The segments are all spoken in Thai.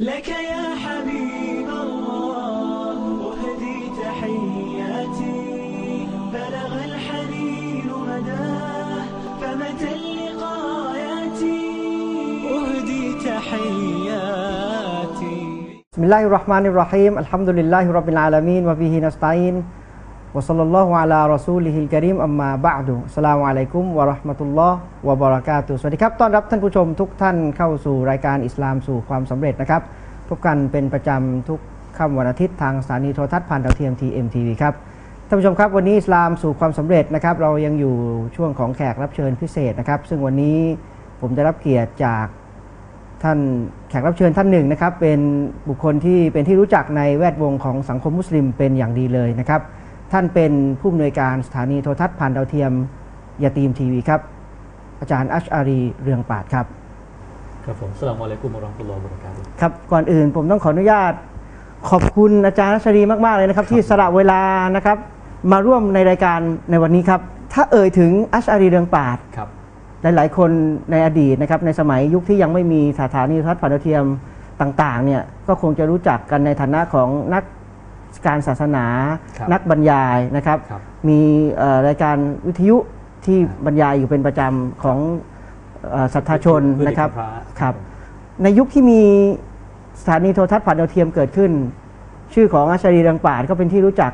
لك يا حبيب الله أهدي تحياتي. بلغ الحنين مداه فمتى اللقاء ياتي أهدي تحياتي. بسم الله الرحمن الرحيم. الحمد لله رب العالمين وبه نستعين وصلى الله على رسوله الكريم أما بعد السلام عليكم ورحمة الله وبركاته สวัสดีครับ ต้อนรับท่านผู้ชมทุกท่านเข้าสู่รายการอิสลามสู่ความสำเร็จนะครับ พบกันเป็นประจำทุกค่ำวันอาทิตย์ทางสถานีโทรทัศน์ผ่านดาวเทียม TMTV ครับ ท่านผู้ชมครับวันนี้อิสลามสู่ความสำเร็จนะครับ เรายังอยู่ช่วงของแขกรับเชิญพิเศษนะครับ ซึ่งวันนี้ผมได้รับเกียรติจาก ท่านแขกรับเชิญท่านหนึ่งนะครับ เป็นบุคคลที่เป็นที่รู้จักในแวดวงของสังคมมุสลิมเป็นอย่างดีเลยนะครับ ท่านเป็นผู้อำนวยการสถานีโทรทัศน์ผ่านดาวเทียมยาตีมทีวีครับ อาจารย์อัชอารีเรืองปาดครับ ครับผมสลามอะลัยกุมวะเราะห์มะตุลลอฮ์วะบะเราะกาตุฮ์ครับ ก่อนอื่นผมต้องขออนุญาต ขอบคุณอาจารย์อัชอารีมาก ๆ เลยนะครับ ที่สละเวลานะครับ มาร่วมในรายการในวันนี้ครับ ถ้าเอ่ยถึงอัชอารีเรืองปาดครับหลาย ๆ คนในอดีตนะครับในสมัยยุคที่ยังไม่มีสถานีโทรทัศน์ผ่านดาวเทียมต่าง ๆ เนี่ยก็คงจะรู้จักกันในฐานะของนัก การศาสนา ครับนักบรรยายนะครับ ครับ มีเอ่อรายการวิทยุที่บรรยายอยู่เป็นประจำของเอ่อศรัทธาชนเพื่อเด็กนะครับกำพร้า ครับ ในยุคที่มีสถานีโทรทัศน์ผ่านดาวเทียมเกิดขึ้น ชื่อของอาชารีรังป่าดก็เป็นที่รู้จัก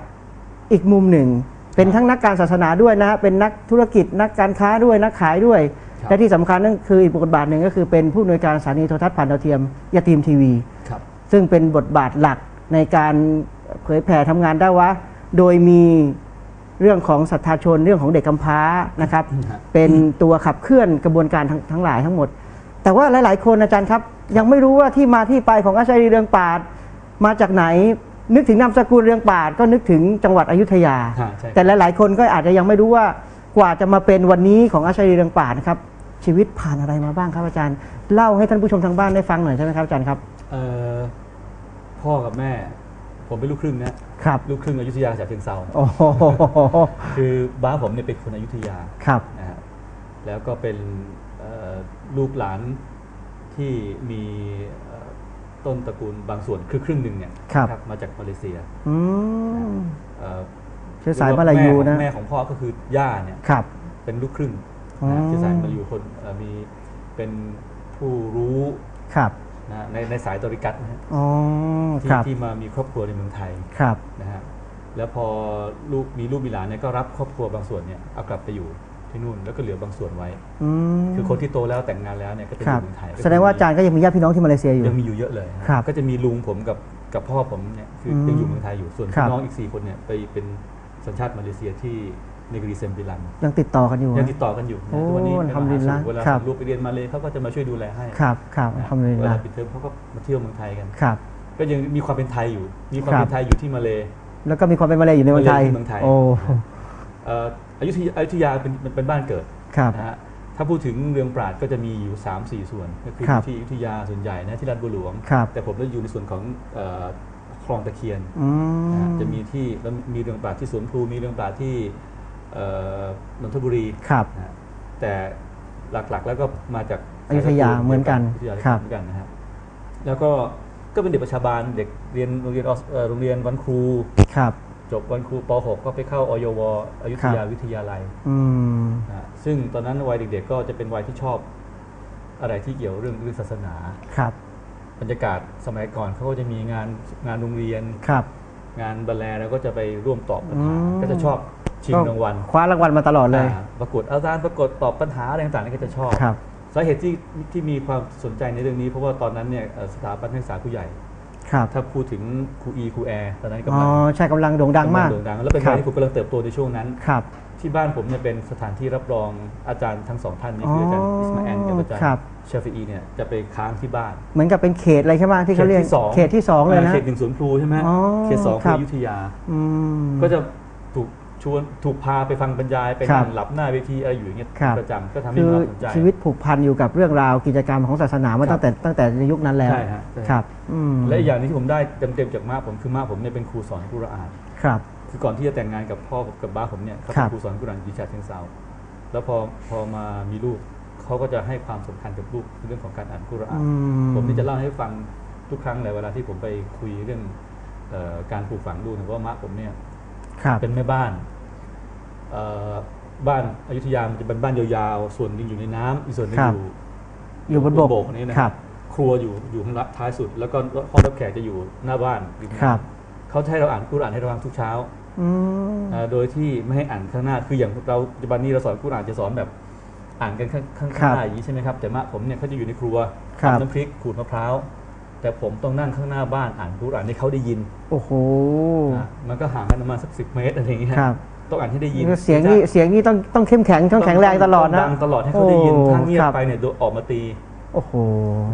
อีกมุมหนึ่ง เป็นทั้งนักการศาสนาด้วยนะฮะเป็นนักธุรกิจนักการค้าด้วยนักขายด้วย ครับ และที่สำคัญนั่นคืออีกบทบาทหนึ่งก็คือเป็นผู้อำนวยการสถานีโทรทัศน์ผ่านดาวเทียมยาตีมทีวี ครับ ซึ่งเป็นบทบาทหลักในการ เผยแผ่ทำงานได้วะ โดยมีเรื่องของศรัทธาชนเรื่องของเด็กกำพร้านะครับฮะเป็นตัวขับเคลื่อนกระบวนการทั้งทั้งหลายทั้งหมด แต่ว่าหลาย ๆ คนอาจารย์ครับ ยังไม่รู้ว่าที่มาที่ไปของอาชัยเรืองปาดมาจากไหนนึกถึงนามสกุลเรืองปาดก็นึกถึงจังหวัดอยุธยาฮะใช่แต่หลาย ๆ คนก็อาจจะยังไม่รู้ว่ากว่าจะมาเป็นวันนี้ของอาชัยเรืองปาดนะครับชีวิตผ่านอะไรมาบ้างครับอาจารย์ เล่าให้ท่านผู้ชมทางบ้านได้ฟังหน่อยใช่ไหมครับอาจารย์ครับเอ่อพ่อกับแม่ ผมเป็นลูกครึ่งนะครับ ลูกครึ่งอยุธยาจากเชียงเซาโอ้โหคือบ้าผมเนี่ยเป็นคนอยุธยาครับนะฮะแล้วก็เป็นเอ่อลูกหลานที่มีเอ่อต้นตระกูลบางส่วนคือครึ่งหนึ่งเนี่ยครับนะมาจากมาเลเซียอืมเอ่อเชื้อสายมาลายูนะแม่ของพ่อก็คือย่าเนี่ย ครับ เป็นลูกครึ่งอ๋อนะเชื้อสายมาลายูคนเอ่อมีเป็นผู้รู้ครับ นะฮะในในสายตริกัตนะฮะอ๋อที่ครับที่มามีครอบครัวในเมืองไทยครับนะฮะแล้วพอลูกมีลูกมีหลานเนี่ยก็รับครอบครัวบางส่วนเนี่ยเอากลับไปอยู่ที่นู่นแล้วก็เหลือบางส่วนไว้ อืมคือคนที่โตแล้วแต่งงานแล้วเนี่ยก็จะอครับยู่เมืองไทยแสดงว่าอาจารย์ก็ยังมีญาติพี่น้องที่มาเลเซียอยู่ ยังมีอยู่เยอะเลยนะครับก็จะมีลุงผมกับกับพ่อผมเนี่ยคืออมยังอยู่เมืองไทยอยู่ส่วนครัพี่บน้องอีกสี่คนเนี่ยไปเป็นสัญชาติมาเลเซียที่ เนกรีเซมบิลันยังติดต่อกันอยู่ยังนะติดต่อกันอยู่โอ้นะทุกวันนี้อัลฮัมดุลิลละเวลาครับส่งลูกไปเรียนมาเลยเขาก็จะมาช่วยดูแลให้ครับครับนะทำเลยเวละลาปิดเทอมเขาก็มาเที่ยวเมืองไทยกันครับ ก็ยังมีความเป็นไทยอยู่ มีความครับเป็นไทยอยู่ที่มาเลยแล้วก็มีความเป็นมาเลยอยู่ในเมืองไทยมาเลที่เมืองไทยโอ้เอ่ออยุธยาอยุธยาเป็นเป็นเป็นบ้านเกิดครับนะฮะถ้าพูดถึงเรืองปราดก็จะมีอยู่ 3 4 ส่วน ก็คือครับที่อยุธยาส่วนใหญ่นะที่ลาดบัวหลวงครับแต่ผมก็อยู่ในส่วนของเอ่อคลองตะเคียนอืนะฮะมจะมีที่แล้วมีเรืองปราดที่สวนพลูมีเรืองปราดที่เอ่อ นนทบุรีครับนะฮะแต่หลักๆแล้วก็มาจากอยุธยาเหมือนกันอยุธยาครับเหมือนกันนะครับแล้วก็ก็เป็นเด็กประชาบาลเด็กเรียนโรงเรียนออสเอ่อโรงเรียนวันครูครับจบวันครูป .6 ก็ไปเข้าอยวอยุธยาวิทยาลัยอืมนะฮะซึ่งตอนนั้นวัยเด็กๆ ก็จะเป็นวัยที่ชอบอะไรที่เกี่ยวเรื่องเรื่องศาสนาครับบรรยากาศสมัยก่อนเขาก็จะมีงานงานโรงเรียนครับ งานบัลแลแล้วก็จะไปร่วมตอบปัญหาอืมก็จะชอบ ชิงรางวัลคว้ารางวัลมาตลอดเลยอ่าประกวดอาจารย์ประกวดตอบปัญหาอะไรต่างๆนี่ก็จะชอบครับสาเหตุที่ที่มีความสนใจในเรื่องนี้ เพราะว่าตอนนั้นเนี่ยเอ่อสถาบันนักศึกษาผู้ใหญ่ครับถ้าพูดถึงครูอีครูแอร์ตอนนั้นอ๋กำลังอใช่กำลังโด่งดังมากโด่งดังแล้วเป็นครัวับยที่ผมกำลังเติบโตในช่วงนั้นครับที่บ้านผมเนี่ยเป็นสถานที่รับรองอาจารย์ทั้งสองท่านนี้คืออาจารย์อิสมาแอนกับอาจารย์ครับเชฟอีเนี่ยจะไปค้างที่บ้าน เหมือนกับเป็นเขตอะไรใช่ไหมที่เขาเรียกที่สองเขตที่สองเลยนะเขตหนึ่งสวนพลูใช่ไหมอ๋อเขตสองครัคือบอยุธยาอืมก็จะถูก ชวนถูกพาไปฟังบรรยายไปครับนั่งหลับหน้าเวทีอะไรอยู่อย่างเงี้ยครับประจำก็ทำให้คืมีอความสนใจชีวิตผูกพันอยู่กับเรื่องราวกิจกรรมของศาสนามาครัตั้บงแต่ตั้งแต่ในยุคนั้นแล้วใช่ฮะใช่ครับอืมและอีกอย่างหนึงที่ผมได้เต็มๆจากม้าผมคือม้าผมเนี่ยเป็นครูสอนกุรอานครับ คือก่อนที่จะแต่งงานกับพ่อกับบ้าผมเนี่ยเขาครัเป็นบครูสอนกุรอานที่ฉะเชิงเซาแล้วพอพอมามีลูกเขาก็จะให้ความสำคัญกับลูกในเรื่องของการอ่านกุรอานอืผมนี่จะเล่าให้ฟังทุกครั้งเลยเวลาที่ผมไปคุยเรื่องเออการปลูกฝังลูกเนี่ยเพราะว่ามะผมเนี่ยครับเป็นแม่บ้านเอ่อ บ้านอยุธยามันจะเป็นบ้านยาวๆ ส่วนหนึงอยู่ในน้ำอีกส่วนหนึงครับอยู่อยู่บนบกนี่นะครับ ครัวอยู่อยู่ข้างท้ายสุด แล้วก็ห้องรับแขกจะอยู่หน้าบ้านริมน้ำครับ เขาจะให้เราอ่านกุรอานให้เราฟังทุกเช้าอืม อ่าโดยที่ไม่ให้อ่านข้างหน้าคืออย่างเราปัจจุบันนี้เราสอนกุรอานจะสอนแบบอ่านกันข้างข้างครับหน้าอย่างนี้ใช่ไหมครับแต่มะผมเนี่ยเขาจะอยู่ในครัวครับ ทำน้ำพริกขูดมะพร้าวแต่ผมต้องนั่งข้างหน้าบ้านอ่านกุรอานให้เขาได้ยินโอ้โห นะมันก็ห่างกันประมาณสักสิบเมตรอะไรอย่างเงี้ย ครับ ต้องอ่านให้ได้ยินเสียงนี่เสียงนี่ต้องต้องเข้มแข็งต้องแข็งแรงตลอดนะงดังตลอดให้เขาได้ยินโอ้ถ้าเงียบครับไปเนี่ยโดนออกมาตีโอ้โห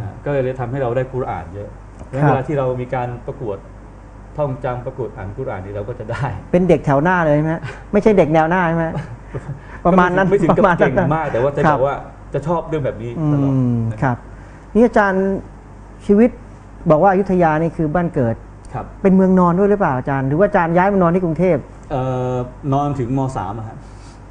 นะก็เลยทำให้เราได้กุรอานเยอะแล้วครับเวลาที่เรามีการประกวดท่องจำประกวดอ่านกุรอานนี่เราก็จะได้ เป็นเด็กแถวหน้าเลยใช่ไหมไม่ใช่เด็กแนวหน้าใช่ไหมประมาณนั้นไม่ถึงปกับระมาณเก่งนั้นมาก แต่ว่าจะครับอบกว่าจะชอบเรื่องแบบนี้อืตลอดมนะครับ นี่อาจารย์ชีวิตบอกว่าอยุธยานี่คือบ้านเกิดครับเป็นเมืองนอนด้วยหรือเปล่าอาจารย์ หรือว่าอาจารย์ย้ายมานอนที่กรุงเทพ เอ่อนอนถึงมสามอะครับ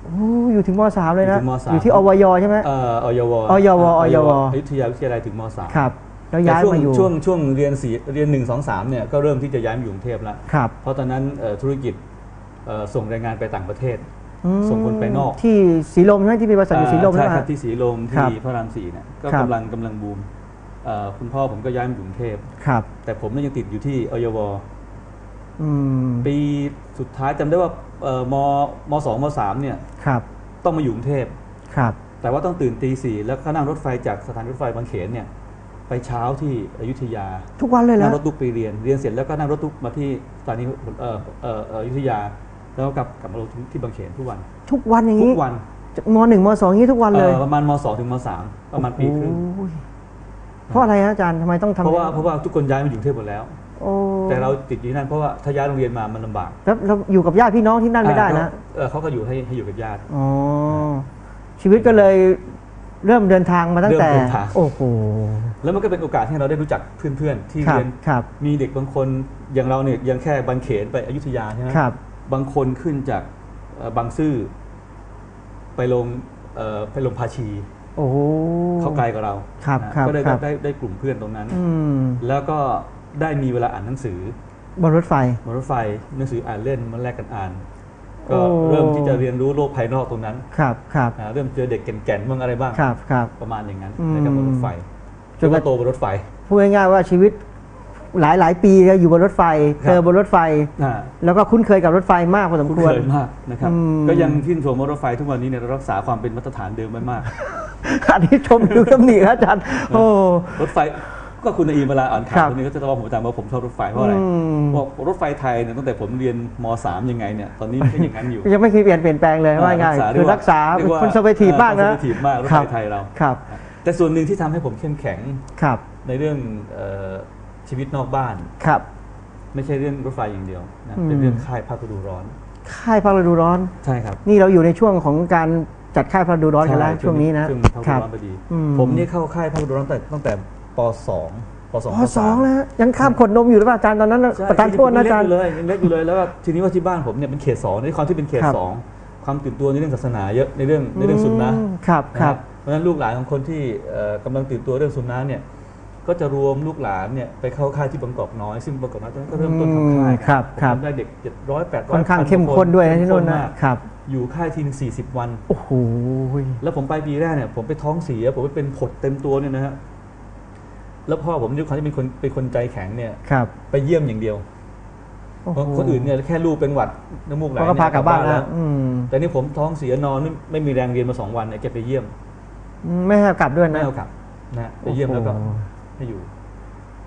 โอ้อยู่ถึงมสามเลยนะ อยู่ถึงมสาม อยู่ที่อวยใช่ไหม เอ่ออยวอยวอยวอยุธยาวิทยาลัยถึงมสามครับ แล้วแต่ย้ายช่วงมาอยู่ ช่วงช่วงเรียนสี่เรียนหนึ่งสองสามเนี่ยก็เริ่มที่จะย้ายมาอยู่กรุงเทพแล้ว ครับ เพราะตอนนั้นเอ่อธุรกิจเอ่อส่งแรงงานไปต่างประเทศ อืมส่งคนไปนอก ที่สีลมใช่ไหมที่มีบริษัทอยู่สีลมใช่ใช่ไหมครับที่สีลมครัที่บพระรามสี่เนี่ยก็ครับ กำลังกำลังบูมเอ่อคุณพ่อผมก็ย้ายมาอยู่กรุงเทพ ครับ แต่ผมเนี่ยยังติดอยู่ที่อยวอืม ปีสุดท้ายจำได้ว่าเอ่อมมสองมสามเนี่ยครับต้องมาอยู่กรุงเทพครับ แต่ว่าต้องตื่นตีสี่แล้วก็นั่งรถไฟจากสถานีรถไฟบางเขนเนี่ยไปเช้าที่อยุธยา ทุกวันเลยเหรนั่องรถตุ๊กไปเรียน เรียนเสร็จแล้วก็นั่งรถตุ๊กมาที่สถานีเอ่อเอ่อเอ่ออยุธยา แล้วก็กลับกลับมาลงที่บางเขนทุกวัน ทุกวันอย่างทุนี้กวันจากมหนึ่งมสองอย่างนี้ทุกวันเลยเอ่อประมาณมสองถึงมสามประมาณปีครึ่งโอ้ยเพราะอะไรฮะอาจารย์ทำไมต้องทำเพราะว่าเพราะว่าทุกคนย้ายมาอยู่กรุงเทพหมดแล้ว โอ้แต่เราติดอยู่ที่นั่นเพราะว่าถ้าย้ายโรงเรียนมามันลำบากแล้วเราอยู่กับญาติพี่น้องที่นั่นไม่ได้นะ เอ่อเขาก็อยู่ให้ให้อยู่กับญาติ อ๋อ ชีวิตก็เลยเริ่มเดินทางมาตั้งแต่ เริ่มเดินทาง โอ้โห แล้วมันก็เป็นโอกาสให้เราได้รู้จักเพื่อนๆที่ครับเรียนครับ มีเด็กบางคนอย่างเราเนี่ยยังแค่บางเขนไปอยุธยาใช่ไหมครับ บางคนขึ้นจากเอ่อบางซื่อไปลงเอ่อไปลงภาชีโอ้โห เขาไกลกว่าเราครับนะครับก็ได้ครับ ได้ได้กลุ่มเพื่อนตรงนั้น อืม แล้วก็ ได้มีเวลาอ่านหนังสือบนรถไฟบนรถไฟหนังสืออ่านเล่นมาแลกกันอ่าน ก็โอ้เริ่มที่จะเรียนรู้โลกภายนอกตรงนั้น ครับครับอ่าเริ่มเจอเด็กแก่นๆบ้างอะไรบ้างครับครับประมาณอย่างนั้นอืมนะครับบนรถไฟจจนนกระก็โตบนรถไฟพูดง่ายๆว่าชีวิตหลายหลายๆปีก็อยู่บนรถไฟครับเจอบนรถไฟอ่าแล้วก็คุ้นเคยกับรถไฟมากพอสมคุ้นควรเคยมากนะครับอืมก็ยังชื่นชมว่ารถไฟทุกวันนี้เนี่ยเรารักษาความเป็นมาตรฐานเดิมไว้มากอันนี้ชมดูตำหนิครับอาจารย์โอ้รถไฟ ก็คุณอีเวลาอ่านข่าครัวบคนนี้ก็จะบอกผมประจำว่าผมชอบรถไฟเพราะอะไรอืมบอกรถไฟไทยเนี่ยตั้งแต่ผมเรียนม .3 ยังไงเนี่ยตอนนี้ก็อย่างนั้นอยู่ ยังไม่เคยเปลี่ยนเปลี่ยนแปลงเลยว่าง่ายคือรักษาเป็นคอนเซอร์เวทีฟมากนะคอนเซอร์เวทีฟมากรถคไฟรับไทยเราครับ แต่ส่วนหนึ่งที่ทำให้ผมเข้มแข็งครับในเรื่องเอ่อชีวิตนอกบ้านครับ ไม่ใช่เรื่องรถไฟอย่างเดียวนะอืมเป็นเรื่องค่ายภาคฤดูร้อน ค่ายพักฤดูร้อนใช่ครับ นี่เราอยู่ในช่วงของการจัดค่ายพักฤดูร้อนกันแล้วใช่วงนี้นะช่วงภาคฤคดูรับร้อนพอดีอืมผมนี่เข้าค่ายภาคฤดูร้อนตั้งแต่ตั้งแต่ ป .2 ป .2 พอสองแล้วฮะยังข้ามขวดนมอยู่หรือเปล่าอาจารย์ตอนนั้นน่ะใช่ประทานโทษนะอาจารย์งเล็กอยู่เลยยังเล็กอยู่เลยแล้วก็ทีนี้ว่าที่บ้านผมเนี่ยเป็นเขตสองในความที่เป็นเขตครับ สองความตื่นตัวในเรื่องศาสนาเยอะในเรื่องในเรื่องสุนนะ อืมครับนะครับเพราะฉะนั้นลูกหลานของคนที่เอ่อกำลังตื่นตัวเรื่องสุนนะเนี่ยก็จะรวมลูกหลานเนี่ยไปเข้าค่ายที่บางกอกน้อยซึ่งบางกอกน้อยตอนนั้นก็เริ่มต้นทำค่ายอืมครับผมครับจำได้เด็กเจ็ดร้อยแปดร้อยค่อนข้างเข้มข้นด้วยนะที่นู่นนะมากครับ อยู่ค่ายทีนึงสี่สิบวัน โอ้โห แล้วผมไปปีแรกเนี่ยผมไปท้องเสียผมไปเป็นผดเต็มตัวเนี่ยนะฮะ แล้วพ่อผมด้วยความที่เป็นคนเป็นคนใจแข็งเนี่ยครับ ไปเยี่ยมอย่างเดียวโอ้โหเพราะคนอื่นเนี่ยแค่ลูกเป็นหวัดน้ำมูกไหลเขาก็พากลับบ้านเยแล้วอืมแต่นี่ผมท้องเสียนอนไม่ไม่มีแรงเรียนมาสองวันเนี่ยแกไปเยี่ยม ไม่ให้กลับด้วยไม่นะเอากลับนะฮะไปเยี่ยมแล้วก็โอ้โหให้อยู่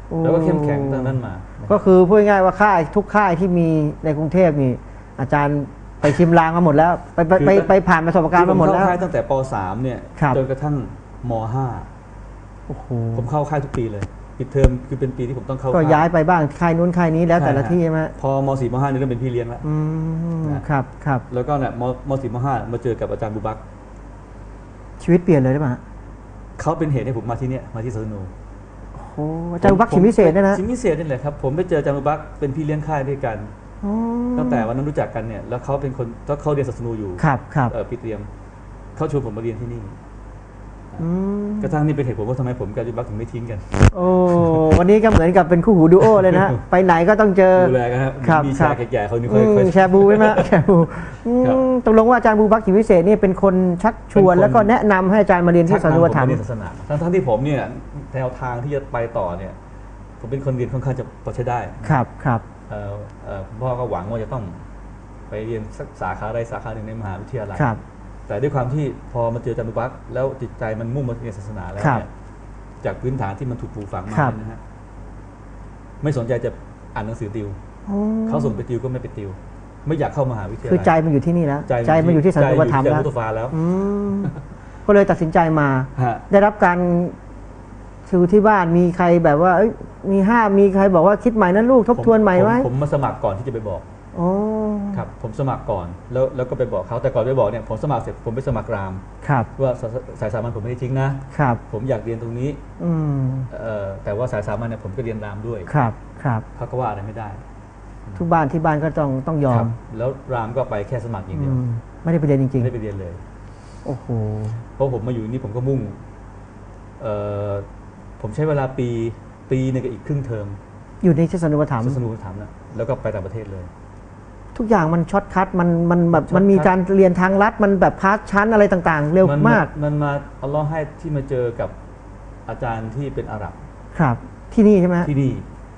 โอ้แล้วก็เข้มแข็งตั้งนั้นมา ก็คือพูดง่ายๆว่าค่ายทุกค่ายที่มีในกรุงเทพนี่ อาจารย์ไปชิมลางมาหมดแล้ว ไปไปไปไปผ่านประสบการณ์มาหมดแล้วผเข้าค่ายตั้งแต่ป .3 เนี่ยครับจนกระทั่งม โอ้โห .5 ผมเข้าค่ายทุกปีเลยปิดเทอมคือเป็นปีที่ผมต้องเข้าก็ค่ย้ายไปบ้างค่ายนู้นค่ายนี้แล้วแต่ละใช่ฮะที่ใช่ไหมพอม .4 ม .5 นี่เริ่มเป็นพี่เลี้ยงแล้วอืมนะครับครับแล้วก็เนี่ยมม .4 ม .5 มาเจอกับอาจารย์บุบักชีวิตเปลี่ยนเลยได้ไหมฮะเขาเป็นเหตุให้ผมมาที่เนี่ยมาที่สนุโอ้โหอาจารย์อุบักชิมพิเศษเนี่ยนะชิมพิเศษนี่แหละครับผมไปเจออาจารย์บุบักเป็นพี่เลี้ยงค่ายด้วยกันอ๋อตั้งแต่วันนั้นรู้จักกันเนี่ยแล้วเขาเป็นคนถ้าเขาเรียนศาสนูอยู่ครับครับเออปีเตรียมเขาชวนผมมาเรียนที่นี่อืม กระทั่งนี่เป็นเหตุผลว่าทำไมผมกับดิบักถึงไม่ทิ้งกัน โอ้ วันนี้ก็เหมือนกับเป็นคู่หูดูโอเลยนะฮะไปไหนก็ต้องเจอ ดูแลกันครับครับมีครัชาบยแก่ๆเขานี่เคอืยมเคยแชร์บูใช่ไหมแชร์บูอืมครับตกลงว่าอาจารย์บูบักจิตวิเศษนี่เป็นคนชักชวนเป็นคนแล้วก็แนะนำให้อาจารย์มาเรียนที่สันนิวธรรมชักนำผไปเรียนศาสนาทั้งทั้งที่ผมเนี่ยแนวทางที่จะไปต่อเนี่ยผมเป็นคนเรียนค่อนข้างจะพอใช้ได้ ครับครับเอ่อเอ่อคุณพ่อก็หวังว่าจะต้องไปเรียนสักสาขาใดสาขาหนึ่งในมหาวิทยาลัยครับ แต่ด้วยความที่พอมาเจออาจันทุบักแล้วจิตใจมันมุ่งมาเรียนศาสนาแล้วครับเนี่ยจากพื้นฐานที่มันถูกปลูกฝังมาครับ เนี่ยนะฮะไม่สนใจจะอ่านหนังสือติวอ๋อเขาส่งไปติวก็ไม่ไปติว ไม่อยากเข้ามหาวิทยาลัยคือใจมันอยู่ที่นี่แล้วใจมันอยู่ที่สันนิวธรรมใจอยู่แล้วที่พุทธฟาแล้วอืมก็เลยตัดสินใจมา ฮะ ได้รับการคือที่บ้านมีใครแบบว่า เอ้ยมีห้ามมีใครบอกว่าคิดใหม่นะลูกทบทวนใหม่ไหมผมผมมาสมัครก่อนที่จะไปบอกอ๋อ ครับผมสมัครก่อนแล้วแล้วก็ไปบอกเขาแต่ก่อนไปบอกเนี่ยผมสมัครเสร็จผมไปสมัครรามครับว่าสายสายสามัญผมไม่ได้ทิ้งนะครับ ผมอยากเรียนตรงนี้อืมเอ่อแต่ว่าสายสามัญเนี่ยผมก็เรียนรามด้วยครับครับเขาก็ว่าอะไรไม่ได้ทุกบ้านที่บ้านก็ต้องต้องยอครัมบแล้วรามก็ไปแค่สมัครอย่างอืเดียวมไม่ได้ไปเรียนจริงไม่ได้ไปเรียนเลย ๆ โอ้โหเพราะผมมาอยู่นี่ผมก็มุ่งเอ่อผมใช้เวลาปีปีหนึงกับอีกครึ่งเทอมอยู่ในที่สันนิวธรรมสนุกถามนะแล้วก็ไปต่างประเทศเลย ทุกอย่างมันช็อตคัทมันมันแบบช็อตคัทมันมีการเรียนทางลัดมันแบบพาสชั้นอะไรต่างๆ เร็วมาก มันมาอัลลอฮ์ให้ที่มาเจอกับอาจารย์ที่เป็นอาหรับครับ ที่นี่ใช่ไหมฮะที่นี่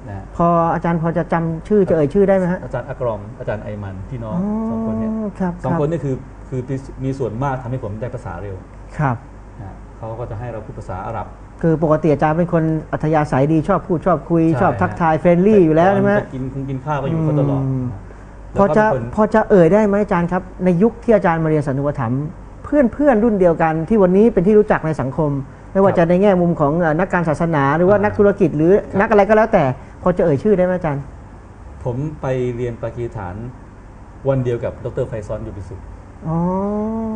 นะฮะพออาจารย์พอจะจำชื่อจะเอ่ยชื่อได้ไหมฮะอาจารย์อักรอมอาจารย์ไอมันพี่น้องอ๋อสองคนเนี่ยครับสองรับคนนี่คือคือมีส่วนมากทำให้ผมได้ภาษาเร็วครับนะฮะเขาก็จะให้เราพูดภาษาอาหรับ คือปกติอาจารย์เป็นคนอัธยาศัยดีชอบพูดชอบคุยใช่ชอบทักทายเฟรนลี่อยู่แล้วใช่ไหมตนกินคงกินข้าวก็อยู่กับเขาตลอดอืมแล้ว พอก็จะเป็นคนพอจะเอ่ยได้ไหมอาจารย์ครับ ในยุคที่อาจารย์มาเรียนสันนิวธรรมเพื่อนเพื่อนรุ่นเดียวกันที่วันนี้เป็นที่รู้จักในสังคม ไม่ว่าจะในแง่มุมของเอ่อนักการศาสนาหรือว่านักธุรกิจหรือนักอะไรก็แล้วแต่ พอจะเอ่ยชื่อได้ไหมอาจารย์ ผมไปเรียนปากีสถานวันเดียวกับดรไฟซอนอยู่บิสุอ๋อ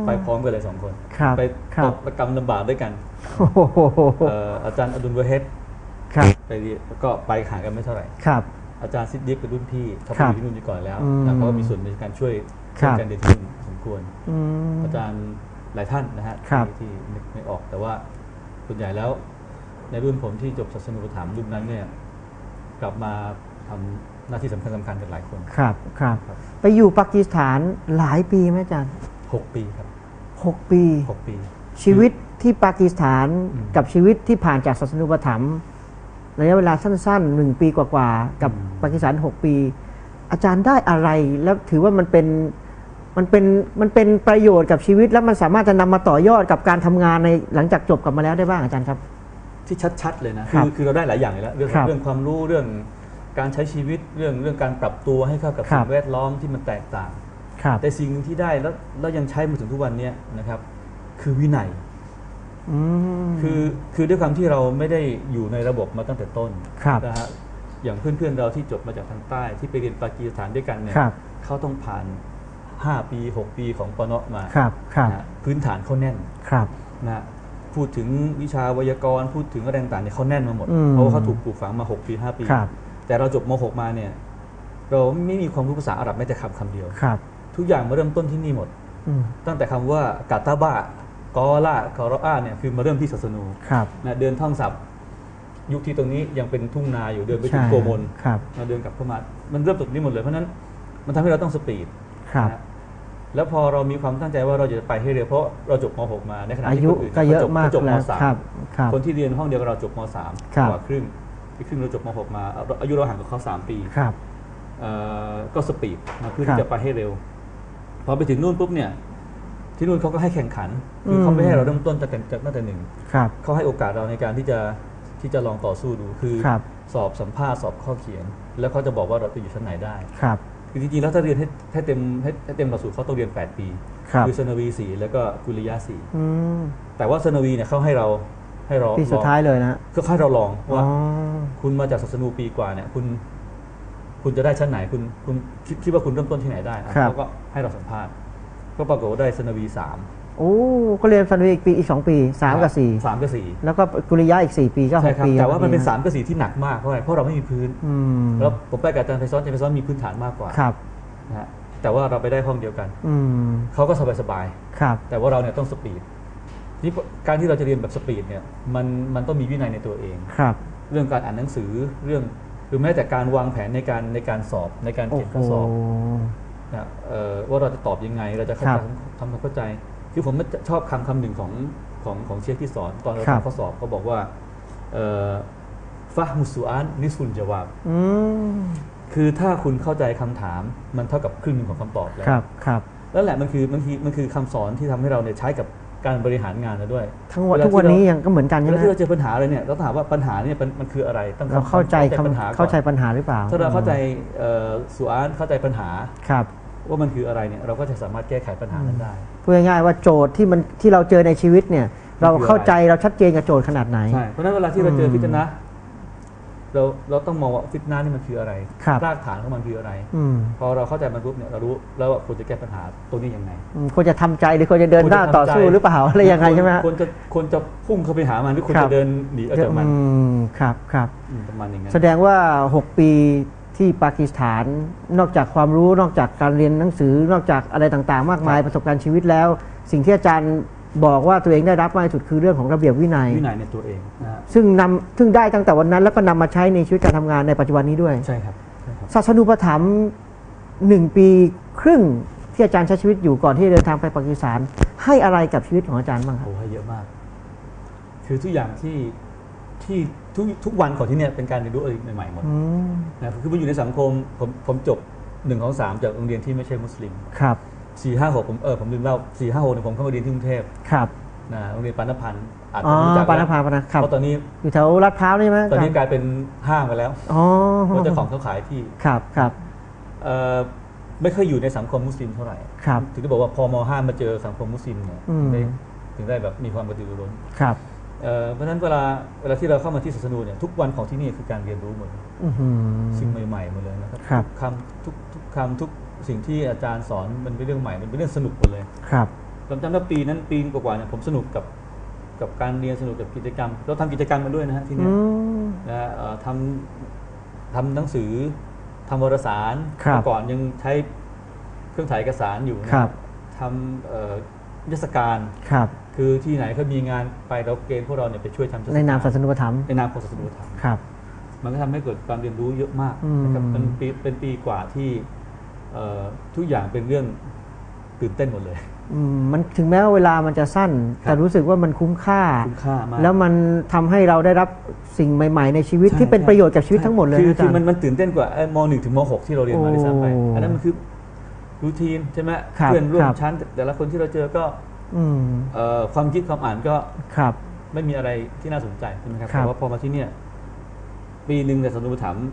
ไปพร้อมกันเลยสองคนครับไปครับตกระกำลำบากด้วยกันโอ้โหเอ่ออาจารย์อดุลเวเฮดครับไปเรียนก็ไปห่างกันไม่เท่าไหร่ครับ อาจารย์ซิดดิฟเป็นรุ่นพี่เขาไปครัอบยู่ที่นู่นอยู่ก่อนแล้วอืมแล้วเขาก็มีส่วนในการช่วยครัช่วยบกันเรียนที่นู่นสมควรอืมอาจารย์หลายท่านนะฮะครับที่ที่นึกไม่ออกแต่ว่าส่วนใหญ่แล้ว ในรุ่นผมที่จบศาสนุปถัมภ์รุ่นนั้นเนี่ย กลับมาทำหน้าที่สำคัญสำคัญกันหลายคนครับครับครับไปอยู่ปากีสถานหลายปีไหมอาจารย์หกปีครับหกปีหกปี ชีวิตที่ปากีสถานอืมกับชีวิตที่ผ่านจากศาสนุปถัมภ์ ระยะเวลาสั้นๆหนึ่งปีกว่าๆกับอืมปากีสถานหกปี อาจารย์ได้อะไรแล้วถือว่ามันเป็นมันเป็นมันเป็นประโยชน์กับชีวิต แล้วมันสามารถจะนำมาต่อยอดกับการทำงานในหลังจากจบกลับมาแล้วได้บ้างอาจารย์ครับ ที่ชัดๆเลยนะครัคืบอคือเราได้หลายอย่างเลยแล้วเรื่องครับเรื่องความรู้เรื่องการใช้ชีวิตเรื่องเรื่องการปรับตัวให้เข้ากับครัสิ่บงแวดล้อมที่มันแตกต่างครับแต่สิ่งหนึ่งที่ได้แล้วแล้วยังใช้มาถึงทุกวันเนี้ยนะครับ คือวินัยอืม คือคือด้วยความที่เราไม่ได้อยู่ในระบบมาตั้งแต่ต้นครับนะฮะอย่างเพื่อนๆเราที่จบมาจากทางใต้ที่ไปเรียนปากีสถานด้วยกันเนี่ยครับเขาต้องผ่าน 5 ปี 6 ปีของปนมาครับครับนะฮะพื้นฐานเขาแน่นครับนะฮะพูดถึงวิชาไวยากรณ์พูดถึงอะไรต่างๆเนี่ยเขาแน่นมาหมดอืมเพราะว่าเขาถูกปลูกฝังมา 6 ปี 5 ปีครับแต่เราจบม .6 มาเนี่ยเราไม่มีความรู้ภาษาอาหรับแม้แต่คำคำเดียวครับ ทุกอย่างมาเริ่มต้นที่นี่หมดอืมตั้งแต่คำว่ากาตาบะ กอล่ากอรออาเนี่ยคือมาเริ่มที่ศาสนูครับนะเดินท่องศัพท์ ยุคที่ตรงนี้ยังเป็นทุ่งนาอยู่เดินไปถึงใช่โกมลครับมาเดินกลับเข้ามา มันเริ่มตรงนี้หมดเลยเพราะฉะนั้นมันทำให้เราต้องสปีดครับนะแล้วพอเรามีความตั้งใจว่าเราจะไปให้เร็วเพราะเราจบม .6 มาในขณะอาที่ยุคนอื่นก็เยอะขจบมากขจบมแล้ว .3 ครับครับคนที่เรียนห้องเดียวกับเราจบมครับ .3 กว่าครึ่งอีกครึ่งเราจบม .6 มา อายุเราห่างกับเขา3 ปีครับเอ่อก็สปีดมาเพื่อครัที่บจะไปให้เร็ว พอไปถึงนู่นปุ๊บเนี่ย ที่นู่นเขาก็ให้แข่งขันคือมเขาไม่ให้เราเริ่มต้นจากจากตั้งแต่หนึ่งครับเขาให้โอกาสเราในการที่จะที่จะลองต่อสู้ดูคือครับสอบสัมภาษณ์สอบข้อเขียน แล้วเขาจะบอกว่าเราจะอยู่ชั้นไหนได้ครับคือจริงๆแล้วถ้าเรียนให้ให้เต็มให้ให้เต็มหลักสูตรเขาต้องเรียน 8 ปีครับอสนวีสี่แล้วก็กุลิยะสี่อืมแต่ว่าสนวีเนี่ยเขาให้เราให้เราปีสุดท้ายเลยนะก็ให้เราลองอ๋อว่าคุณมาจากศาสนูปีกว่าเนี่ยคุณ คุณจะได้ชั้นไหนคุณคุณคิดคิดว่าคุณเริ่มต้นที่ไหนได้อะครับเขาก็ให้เราสัมภาษณ์ ก็ปรากฏว่าได้สนวีสามโอ้ก็เรียนฟันวีอีกปีอีกสองปีสามกับสี่สามกับสี่แล้วก็กุริยะอีกสี่ปีก็หใช่กครับปีแต่ว่ามันเป็นพอดีะสามกับสี่ที่หนักมากเพราะอะไรเพราะเราไม่มีพื้นอืมแล้วผมไปกับอาจารย์ไพซอนอาจารย์ไพซอนมีพื้นฐานมากกว่าครับนะฮะแต่ว่าเราไปได้ห้องเดียวกันอืมเขาก็สบายครับๆแต่ว่าเราเนี่ยต้องสปีดนี่การที่เราจะเรียนแบบสปีดเนี่ยมันมันต้องมีวินัยในตัวเองครับ เรื่องการอ่านหนังสือเรื่องหรือแม้แต่การวางแผนในการในการสอบในการโอ้เขียนโหข้อสอบนะเอ่อ ว่าเราจะตอบยังไง เราจะเข้าคใจรับทำความเข้าใจ คือผมชอบคำคำหนึ่งของของของเชฟที่สอนตอนเราครับทำข้อสอบเขาบอกว่าฟะมุสุอานนิสุนจาวาบอืมคือถ้าคุณเข้าใจคำถามมันเท่ากับครึ่งหนึ่งของคำตอบแล้วครับครับแล้วแหละมันคือมันคือมันคือคำสอนที่ทำให้เราเนี่ยใช้กับการบริหารงานเราด้วย ทั้งวันเาทุกวันที่นี้เรายังก็เหมือนกันเวใช่ไหลามที่เราเจอปัญหาอะไรเนี่ยเราต้องถามว่าปัญหาเนี่ยมันมันคืออะไรต้องเราเข้าใจปัญหาคำก่อนเข้าใจปัญหาหรือเปล่า ถ้าเราเข้าใจเอ่อสุอานเข้าใจปัญหาครับ ว่ามันคืออะไรเนี่ยเราก็จะสามารถแก้ไขปัญหานั้นได้ พูดง่ายๆว่าโจทย์ที่มันที่เราเจอในชีวิตเนี่ย เราเข้าใจเราชัดเจนกับโจทย์ขนาดไหน ใช่เพราะฉะนั้นเวลาที่เราเจออืมฟิตนะห์เราเราต้องมองว่าฟิตนะห์นี่มันคืออะไรครับรากฐานของมันคืออะไรอืมพอเราเข้าใจมันปุ๊บเนี่ยเรารู้แล้วว่าควรจะแก้ปัญหาตัวนี้ยังไงอืมควรจะทำใจหรือควรจะเดินหน้าควรจะต่อสู้ทำใจหรือเปล่าอะไรยังไงใช่ไหมฮะควรจะควรจะพุ่งเข้าไปหามันหรือควรครัจะบเดินหนีออกจากมันอืมครับครับอืมประมาณอย่างนั้นแสดงว่า 6 ปี ที่ปากีสถาน นอกจากความรู้นอกจากการเรียนหนังสือ นอกจากอะไรต่างๆ มากมายประสบการณ์ชีวิตแล้ว สิ่งที่อาจารย์บอกว่าตัวเองได้รับมากที่สุดคือเรื่องของระเบียบวินัย วินัยในตัวเองนะฮะซึ่งนำซึ่งได้ตั้งแต่วันนั้น แล้วก็นำมาใช้ในชีวิตการทำงานในปัจจุบันนี้ด้วย ใช่ครับใช่ครับศาสนูปถัมภ์หนึ่งปีครึ่งที่อาจารย์ใช้ชีวิตอยู่ก่อนที่จะเดินทางไปปากีสถานให้อะไรกับชีวิตของอาจารย์บ้างครับ โอ้ให้เยอะมาก คือทุกอย่างที่ ที่ทุกทุกวันของที่เนี่ยเป็นการเรียนรู้อะไรใหม่ๆหมดอืมนะคือมาอยู่ในสังคมผมผมจบหนึ่งของสามจากโรงเรียนที่ไม่ใช่มุสลิมครับสี่ห้าหกผมเออผมลืมเล่าสี่ห้าหกเนี่ยผมเข้ามาเรียนที่กรุงเทพครับนะโรงเรียนปานพันธ์อาจอ๋อจะรู้จักปานภาปานะครับเพราะตอนนี้อยู่แถวลาดพร้าวนี่ไหมตอนนี้อาจารย์กลายเป็นห้างไปแล้วอ๋อเพราะเจ้าของเขาขายที่ครับครับเอ่อไม่เคยอยู่ในสังคมมุสลิมเท่าไหร่ครับถึงได้บอกว่าพอมห้ามาเจอสังคมมุสลิมเนี่ยอืมถึงได้ถึงได้แบบมีความกระตือรือร้นครับ เอ่อเพราะฉะนั้นเวลาเวลาที่เราเข้ามาที่ศาสนูเนี่ยทุกวันของที่นี่คือการเรียนรู้หมดอื้อหือสิ่งใหม่ๆหมดเลยนะครับครับทุกคำทุกทุกคำทุกสิ่งที่อาจารย์สอนมันเป็นเรื่องใหม่มันเป็นเรื่องสนุกหมดเลยครับผมจำได้ปีนั้นปีกว่าๆเนี่ยผมสนุกกับกับการเรียนสนุกกับกิจกรรม เราทำกิจกรรมกันด้วยนะฮะที่อืเนี่ยมนะฮะเอ่อทำทำหนังสือทำวารสารครับเมื่อก่อนยังใช้เครื่องถ่ายเอกสารอยู่นะครับทำเอ่อ นิทรรศการครับ คือที่ไหนเขามีงานไปเราเกณฑ์พวกเราเนี่ยไปช่วยทำเทรรศกรในนามศาสนูปถัมภ์ในนามของศาสนาธรรมครับ มันก็ทำให้เกิดการเรียนรู้เยอะมากอืมนะครับเป็นปีเป็นปีกว่าที่เอ่อทุกอย่างเป็นเรื่องตื่นเต้นหมดเลยอืมมันถึงแม้ว่าเวลามันจะสั้นครับแต่รู้สึกว่ามันคุ้มค่าคุ้มค่ามากแล้วมันทำให้เราได้รับสิ่งใหม่ ๆ ในชีวิตใช่ที่เป็นใช่ประโยชน์กับชีวิตทั้งหมดเลยคือนะอาคืจารอมันย์มันตื่นเต้นกว่าเอ้ยมหนึ่งถึงมหกที่เราเรียนมาด้วยซ้ำไปโอ้อันนั้นมันคือ รูทีนใช่ไหมครับเพื่อนร่วคมรับ ชั้น แต่ละคนที่เราเจอก็อืม เอ่อความคิดความอ่านก็ครับ ไม่มีอะไรที่น่าสนใจใช่ไหมครับครับ แต่ว่าพอมาที่เนี่ย ปีหนึ่งในสนุปถัมภ์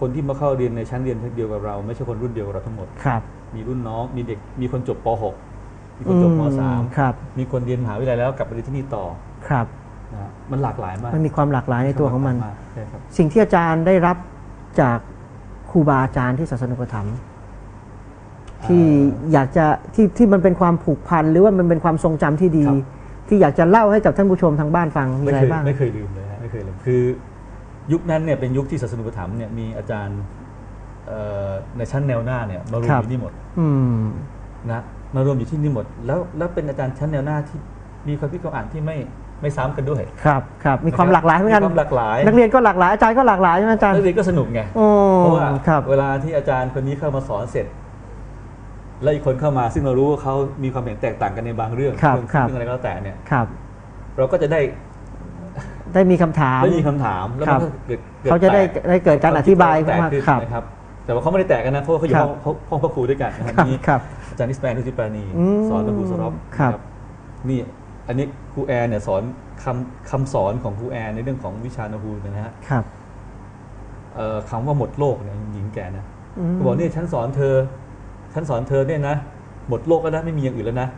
คนที่มาเข้าเรียนในชั้นเรียนเดียวกับเรา ไม่ใช่คนรุ่นเดียวกับเราทั้งหมด ครับมีรุ่นน้องมีเด็กมีคนจบป .6 มีคนจบมอื .3 ครับ มีคนเรียนมหาวิทยาลัยแล้วกลับไปเรียนที่นี่ต่อครับ นะฮะมันหลากหลายมากมันมีความหลากหลายในตัวของมันากใช่ครับสิ่งที่อาจารย์ได้รับจากครูบาอาจารย์ที่ศาสนุปถัมภ์ ที่อยากจะที่ที่มันเป็นความผูกพันหรือว่ามันเป็นความทรงจำที่ดีครับที่อยากจะเล่าให้กับท่านผู้ชมทางบ้านฟังมีไม่อะไรเคยบ้างไม่เคยลืมเลยฮะไม่เคยลืมคือยุคนั้นเนี่ยเป็นยุคที่ศาสนุปถัมภ์เนี่ยมีอาจารย์เอ่อในชั้นแนวหน้าเนี่ยมารวมครับอยู่นี่หมดอืมนะมารวมอยู่ที่นี่หมด แล้วแล้วเป็นอาจารย์ชั้นแนวหน้าที่มีความคิดความอ่านที่ไม่ไม่ซ้ำกันด้วยครับครับมีความหลากหลายเหมือนกันมีความหลากหลาย นักเรียนก็หลากหลายอาจารย์ก็หลากหลายใช่ไหมอาจารย์นักเรียนก็สนุกไงโอ้เพราะว่าครับเวลาที่อาจารย์คนนี้เข้ามาสอนเสร็จ แล้วอีกคนเข้ามาซึ่งเรารู้ว่าเขามีความเห็นแตกต่างกันในบางเรื่องครับเรื่องครับ เรื่องอะไรก็แล้วแต่เนี่ย ครับ เราก็จะได้ได้มีคำถาม ได้มีคำถามแล้วครัมันบก็เกิดกิเขาจะได้แตกได้เกิดการอธิบายขึ้นมาแตกขึ้นครับ นะครับ แต่ว่าเขาไม่ได้แตกกันนะเพราะว่าเขาอยู่ครับ ห้องห้องห้องพระครูด้วยกันนะครับครับมีครับ อาจารย์นิสแปนทุติปราณีอืมสอนพระครูสรบครับนะนี่อันนี้ครูแอนเนี่ยสอนคำคำสอนของครูแอนในเรื่องของวิชานาฮูนะฮะครับเอ่อคำว่าหมดโลกเนี่ยหญิงแก่นะ อืม ก็บอกเนี่ยฉันสอนเธอ ฉันสอนเธอเนี่ยนะหมดโลกแล้วนะไม่มีอย่างอื่นแล้วนะ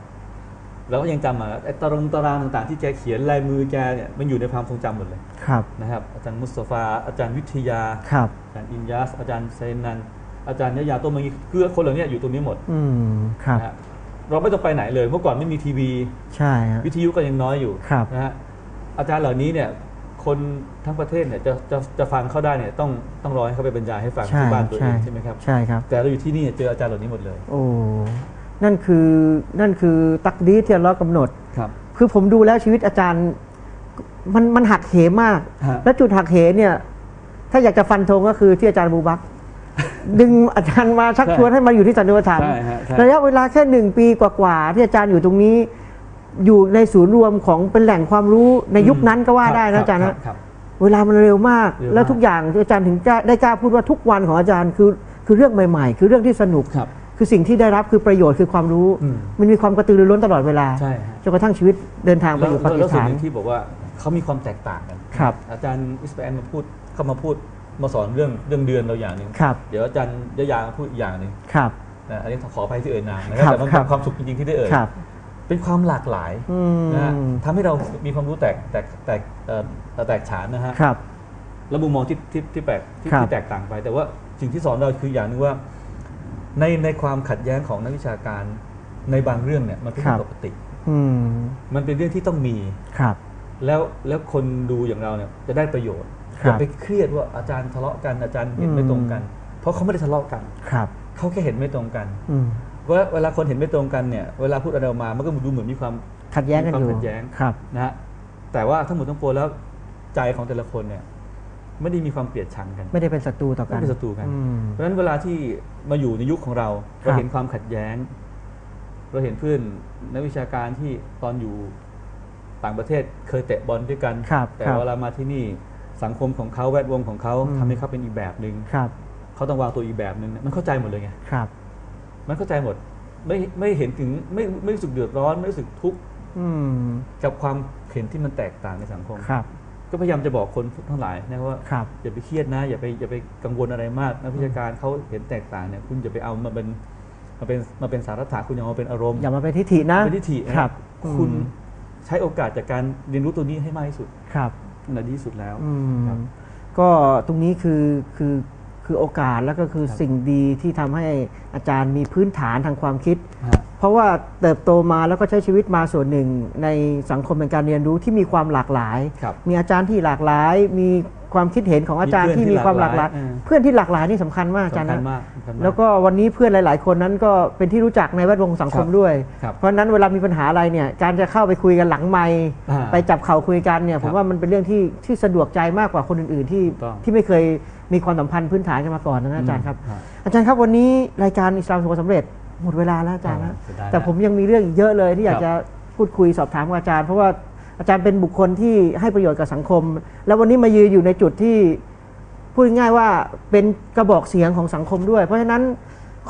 แล้วก็ยังจำอะไอ้ตารางตารางต่างๆที่แกเขียนลายมือแกเนี่ยมันอยู่ในความทรงจำหมดเลยครับนะครับ อาจารย์มุสตาฟาอาจารย์วิทยาครับอาจารย์อินยัสอาจารย์ไซนันอาจารย์ยะยาโตมังยีคือคนเหล่านี้อยู่ตรงนี้หมด อืมครับนะฮะเราไม่ต้องไปไหนเลยเมื่อก่อนไม่มีทีวี ใช่ฮะวิทยุก็ยังน้อยอยู่ครับนะฮะอาจารย์เหล่านี้เนี่ย คนทั้งประเทศเนี่ยจะจะจะฟังเขาได้เนี่ยต้องต้องรอให้เขาไปบรรยายให้ฟังใช่ที่บ้านตัวเอใช่งใช่ไหมครับใช่ครับ แต่เราอยู่ที่นี่เจออาจารย์เหล่านี้หมดเลย โอ้นั่นคือนั่นคือตักดีรที่อัลเลอฮ์กำหนดครับ คือผมดูแล้วชีวิตอาจารย์ มันมันหักเหมากฮะและจุดหักเหเนี่ย ถ้าอยากจะฟันธงก็คือที่อาจารย์บูบักดึงอาจารย์มาชักชวนให้มาอยู่ที่สันนิษฐานใช่ฮะใช่ระยะเวลาแค่หนึ่งปีกว่าๆที่อาจารย์อยู่ตรงนี้ อยู่ในศูนย์รวมของเป็นแหล่งความรู้ในยุคนั้นก็ว่าได้นะอาจารย์คนะบครับเวลามันเร็วมากเร็วมาก แล้วทุกอย่างอาจารย์ถึงกล้าได้กล้าพูดว่าทุกวันของอาจารย์คือคือเรื่องใหม่ ๆ คือเรื่องที่สนุกครับคือสิ่งที่ได้รับคือประโยชน์คือความรู้อืมมันมีความกระตือรือร้นตลอดเวลาใช่ฮะจนกระทั่งชีวิตเดินทางไปแล้วอยู่ปาแล้วกีแล้วสส่วนถานหนึ่งที่บอกว่าเขามีความแตกต่างกันครับอาจารย์อิสมาแอนมาพูดเข้ามาพูดมาสอนเรื่องเรื่องเดือนเราอย่างหนึ่งครับเดี๋ยวอาจารย์ยะยามาพูดอีกอย่างหนึ่งครับนะอันนี้ขออภัยที่เอ่ยนามนะคครัรับบแต่มันครัเป็บนความสุขจริงๆที่ได้เอ่ยครับ เป็นความหลากหลายอืมนะฮะทำให้เรามีความรู้แตกแตกแตกเอ่อแตกฉานนะฮะครับแล้วมุมมองที่ที่ที่แปลกที่ครับที่แตกต่างไป แต่ว่าสิ่งที่สอนเราคืออย่างหนึงว่า ในในความขัดแย้งของนักวิชาการในบางเรื่องเนี่ยมันเป็นเรื่องปกติอืมมันเป็นเรื่องที่ต้องมีครับแล้วแล้วคนดูอย่างเราเนี่ยจะได้ประโยชน์ครับอย่าไปเครียดว่าอาจารย์ทะเลาะกันอาจารย์เห็นไม่ตรงกัน เพราะเขาไม่ได้ทะเลาะกันครับเขาแค่เห็นไม่ตรงกันอืม ว่าเวลาคนเห็นไม่ตรงกันเนี่ยเวลาพูดอะไรออกมามันก็ดูเหมือนมีความขัดแย้งกันอยู่มีความขัดแย้งครับนะฮะแต่ว่าทั้งหมดทั้งปวงแล้วใจของแต่ละคนเนี่ยไม่ได้มีความเกลียดชังกัน ไม่ได้เป็นศัตรูต่อกันไม่เป็นศัตรูกันอืมเพราะฉะนั้นเวลาที่มาอยู่ในยุคของเราครับเราเห็นความขัดแย้ง เราเห็นเพื่อนนักวิชาการที่ตอนอยู่ต่างประเทศเคยเตะบอลด้วยกันครับแต่ครับเวลามาที่นี่สังคมของเขาแวดวงของเขาอืมทำให้เขาเป็นอีกแบบหนึ่งครับเขาต้องวางตัวอีกแบบหนึ่งมันเข้าใจหมดเลยไงครับ มันเข้าใจหมด ไม่ไม่เห็นถึงไม่ไม่รู้สึกเดือดร้อนไม่รู้สึกทุกข์อืมกับความเห็นที่มันแตกต่างในสังคมครับ ก็พยายามจะบอกคนทั้งหลายนะว่าครับอย่าไปเครียดนะ อย่าไปอย่าไปกังวลอะไรมากนักวิชาการเขาเห็นแตกต่างเนี่ยคุณอย่าไปเอามาเป็นมาเป็นมาเป็นสาระถาคุณอย่าเอามาเป็นอารมณ์อย่ามาเป็นทิฏฐินะเป็นทิฏฐินะครับ คุณอืมใช้โอกาสจากการเรียนรู้ตัวนี้ให้มากที่สุดครับนั่นแหละดีที่สุดแล้วอืมครับก็ตรงนี้คือคือ คือโอกาสแล้วก็คือครับสิ่งดีที่ทำให้อาจารย์มีพื้นฐานทางความคิด ฮะ เพราะว่าเติบโตมาแล้วก็ใช้ชีวิตมาส่วนหนึ่ง ในสังคมเป็นการเรียนรู้ที่มีความหลากหลาย ครับมีอาจารย์ที่หลากหลาย มีความคิดเห็นของอาจารย์มีเพื่อนที่มีความหลากหลายที่หลากหลายเพื่อนที่หลากหลายนี่สำคัญมากอาจารย์สำคัญนะ มากสำคัญมากแล้วก็วันนี้เพื่อนหลาย ๆ คนนั้นก็เป็นที่รู้จักในแวดวงสังคมครับด้วย ครับเพราะฉะนั้นเวลามีปัญหาอะไรเนี่ยการจะเข้าไปคุยกันหลังไมค์อ่าไปจับเข่าคุยกันเนี่ยผครัมบว่ามันเป็นเรื่องที่ที่สะดวกใจมากกว่าคนอื่น ๆ ที่ถูกต้อง ที่ไม่เคย มีความสัมพันธ์พื้นฐานกันมาก่อนนะอาจารย์ครับอืมอาจารย์ครับวันนี้รายการอิสลามสุขสำเร็จหมดเวลาแล้วอาจารย์นะเสียดายนะแต่ผมยังมีเรื่องอีกเยอะเลยที่อยากครับจะพูดคุยสอบถามกับอาจารย์ เพราะว่าอาจารย์เป็นบุคคลที่ให้ประโยชน์กับสังคม แล้ววันนี้มายืนอยู่ในจุดที่พูดง่ายๆว่าเป็นกระบอกเสียงของสังคมด้วย เพราะฉะนั้น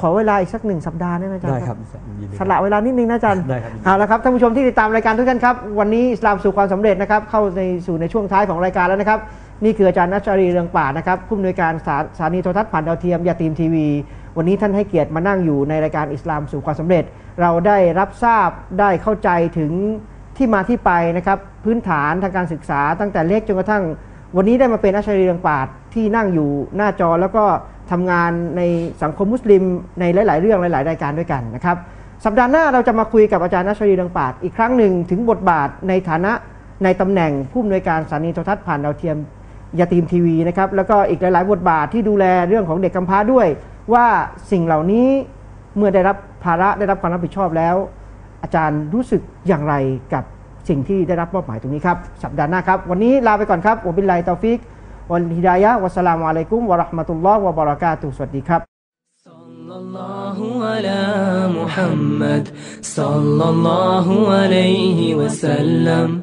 ขอเวลาอีกสักหนึ่งสัปดาห์ได้ไหมอาจารย์ได้ครับยินดีสละเวลานิดนึงนะอาจารย์ได้ครับยินดีเอาละครับท่านผู้ชมที่ติดตามรายการทุกท่านครับ วันนี้อิสลามสู่ความสำเร็จนะครับ เข้าในสู่ในช่วงท้ายของรายการแล้วนะครับ นี่คืออาจารย์นัชรีเรืองป่านะครับผู้อำนวยการสถาสานีโทรทัศน์ผ่านดาวเทียมยาตีมทีวี วันนี้ท่านให้เกียรติมานั่งอยู่ในรายการอิสลามสู่ความสำเร็จ เราได้รับทราบได้เข้าใจถึงที่มาที่ไปนะครับพื้นฐานทางการศึกษาตั้งแต่เล็กจนกระทั่ง วันนี้ได้มาเป็นอัชรีเรืองป่าดที่นั่งอยู่หน้าจอแล้วก็ทำงานในสังคมมุสลิมในหลาย ๆ เรื่องหลาย ๆ รายการด้วยกันนะครับสัปดาห์หน้าเราจะมาคุยกับอาจารย์นัชรีเรืองป่าดอีกครั้งหนึ่งถึงบทบาทในฐานะในตำแหน่งผู้อำนวยการสถานีโทรทัศน์ผ่านดาวเทียม ยาตีมทีวีนะครับแล้วก็อีกหลาย ๆ บทบาทที่ดูแลเรื่องของเด็กกำพร้าด้วย ว่าสิ่งเหล่านี้เมื่อได้รับภาระได้รับความรับผิดชอบแล้ว อาจารย์รู้สึกอย่างไรกับสิ่งที่ได้รับมอบหมายตรงนี้ครับ สัปดาห์หน้าครับ วันนี้ลาไปก่อนครับวะบิลลาฮิตอฟิกวันฮิดายะฮ์วัสสลามุอะลัยกุมวะเราะห์มะตุลลอฮ์วะบะเราะกาตุฮ์สวัสดีครับ صلى الله على محمد صلى الله عليه وسلم